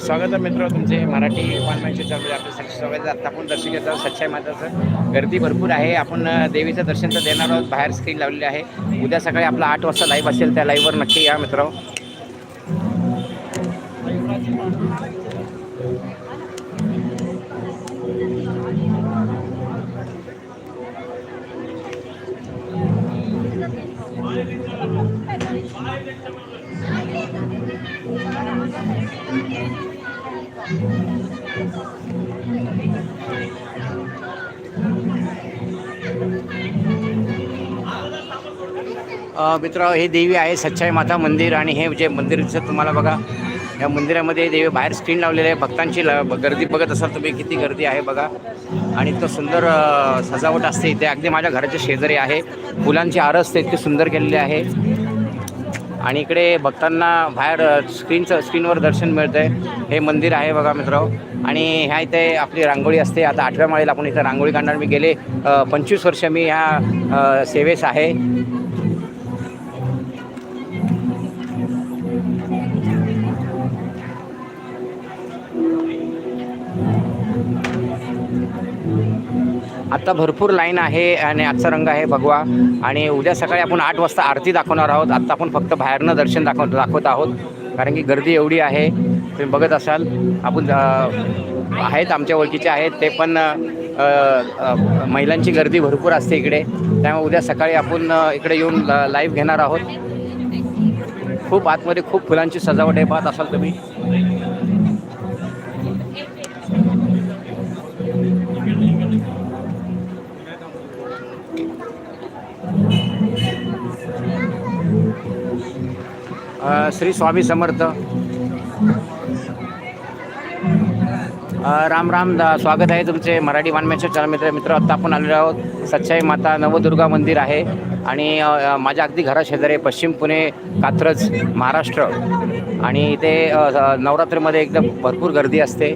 स्वागत आहे मित्र तुमचे मराठी वाङ्मयाच्या चॅनलमध्ये आपलं सगळं स्वागत आहे. आता आपण दर्शन घेत आहोत सच्चाई माताचं. गर्दी भरपूर आहे. आपण देवीचं दर्शन तर देणार आहोत. बाहेर स्क्रीन लावलेली आहे. उद्या सकाळी आपला आठ वाजता लाईव्ह असेल त्या लाईव्हवर नक्की या मित्र मित्र हे देवी आहे सच्चाई माता मंदिर आणि हे जे मंदिर दिसत तुम्हाला बघा या मंदिरामध्ये देवी बाहेर स्क्रीन लावलेली आहे. भक्तांची ल गर्दी बघत असाल तुम्ही किती गर्दी आहे बघा. आणि तो सुंदर सजावट असते इथे. अगदी माझ्या घराच्या शेजारी आहे. फुलांची आरस ते इतकी सुंदर केलेली आहे. आणि इकडे भक्तांना बाहेर स्क्रीनचं स्क्रीनवर दर्शन मिळतं आहे हे मंदिर आहे बघा मित्र आणि ह्या इथे आपली रांगोळी असते. आता आठव्या माळेला आपण इथं रांगोळी काढणार. मी गेले पंचवीस वर्ष मी ह्या सेवेस आहे. आत्ता भरपूर लाईन आहे आणि आजचा रंग आहे भगवा. आणि उद्या सकाळी आपण आठ वाजता आरती दाखवणार आहोत. आत्ता आपण फक्त बाहेरनं दर्शन दाखव दाखवत आहोत. कारण की गर्दी एवढी आहे. तुम्ही बघत असाल आपण आहेत आमच्या ओळखीचे आहेत. ते पण महिलांची गर्दी भरपूर असते इकडे. त्यामुळे उद्या सकाळी आपण इकडे येऊन लाईव्ह घेणार आहोत. खूप आतमध्ये खूप फुलांची सजावट आहे. पाहत असाल तुम्ही. श्री स्वामी समर्थ. राम राम दा स्वागत आहे तुमचे मराठी वाङ्मयाच्या चलमित्र मित्र मित्र. आत्ता आपण आलेलो आहोत सच्चाई माता नवदुर्गा मंदिर आहे आणि माझ्या अगदी घराशेजारी पश्चिम पुणे कात्रज महाराष्ट्र आणि इथे नवरात्रीमध्ये एकदम भरपूर गर्दी असते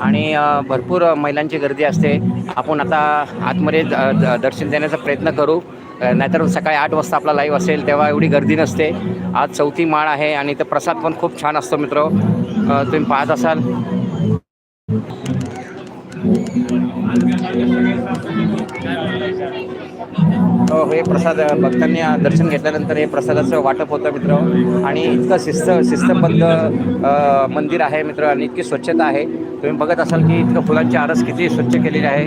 आणि भरपूर महिलांची गर्दी असते. आपण आता आतमध्ये द- द- दर्शन देण्याचा प्रयत्न करू. नाहीतर सकाळी आठ वाजता आपला लाईव्ह असेल तेव्हा एवढी गर्दी नसते. आज चौथी माळ आहे आणि ते प्रसाद पण खूप छान असतो मित्र. तुम्ही पाहत असाल. हो हे प्रसाद भक्तांनी दर्शन घेतल्यानंतर हे प्रसादाचं वाटप होतं मित्र. आणि इतकं शिस्त शिस्तबद्ध मंदिर आहे मित्र आणि इतकी स्वच्छता आहे. तुम्ही बघत असाल की इतकं फुलांची आरस किती स्वच्छ केलेली आहे.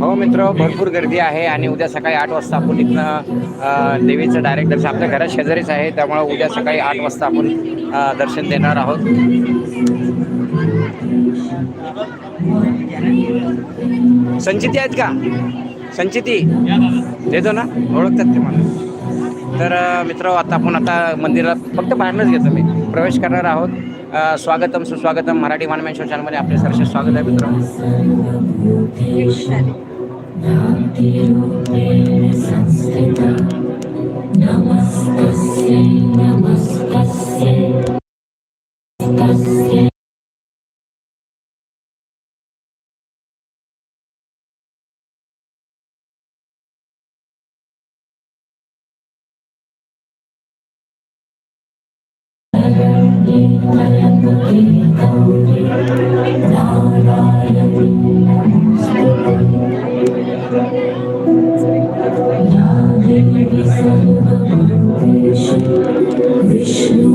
हो मित्र भरपूर गर्दी आहे आणि उद्या सकाळी आठ वाजता आपण इथनं देवीचं डायरेक्ट दर्शन. आपल्या घरात शेजारीच आहे त्यामुळे उद्या सकाळी आठ वाजता आपण दर्शन देणार आहोत. संचिती आहेत का? संचिती देतो ना? ओळखतात ते मला. तर मित्र आता आपण आता मंदिरात फक्त बाहेरनंच घेतो मी. प्रवेश करणार आहोत. स्वागतम सुस्वागतम मराठी मानमेश्वर चॅनलमध्ये आपले सरसे स्वागत आहे मित्र Vishnu, Vishnu.